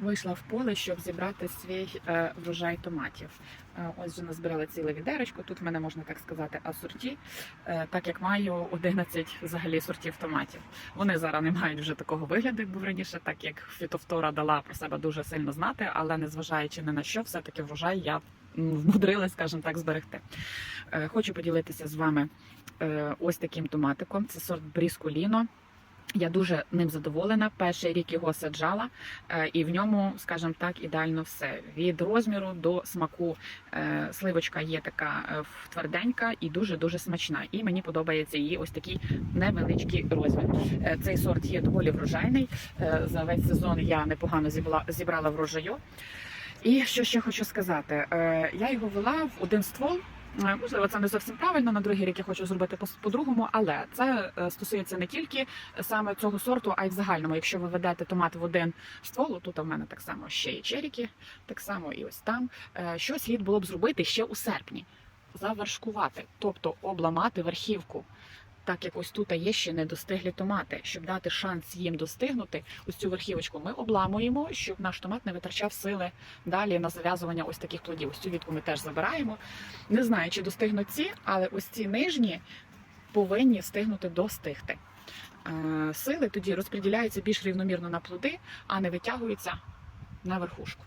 Вийшла в поле, щоб зібрати свій е, врожай томатів. Е, ось вже назбирала ціле відеречко. Тут в мене можна так сказати асорті, е, так як маю 11 взагалі сортів томатів. Вони зараз не мають вже такого вигляду, як був раніше, так як фітофтора дала про себе дуже сильно знати, але незважаючи ні на що, все таки врожай я вмудрилась, скажімо так, зберегти. Хочу поділитися з вами ось таким томатиком. Це сорт Бріскуліно. Я дуже ним задоволена. Перший рік його саджала, е, і в ньому, скажімо так, ідеально все від розміру до смаку. Е, Сливочка є така е, тверденька і дуже дуже смачна. І мені подобається її ось такий невеличкий розмір. Цей сорт є доволі врожайний. За весь сезон я непогано зібрала, врожаю. І що ще хочу сказати, я його вела в один ствол. Е, Можливо, це не зовсім правильно. На другий рік я хочу зробити по- по-другому, але це е, стосується не тільки саме цього сорту, а й в загальному. Якщо ви ведете томат в один ствол, тут у мене так само ще і черіки, так само і ось там. Е, Що слід було б зробити ще у серпні? Завершкувати, тобто обламати верхівку. Так як ось тут є ще недостиглі томати, щоб дати шанс їм достигнути, ось цю верхівочку ми обламуємо, щоб наш томат не витрачав сили далі на зав'язування ось таких плодів. Ось цю вітку ми теж забираємо. Не знаю, чи достигнуть ці, але ось ці нижні повинні встигнути достигти. Е, Сили тоді розподіляються більш рівномірно на плоди, а не витягуються на верхушку.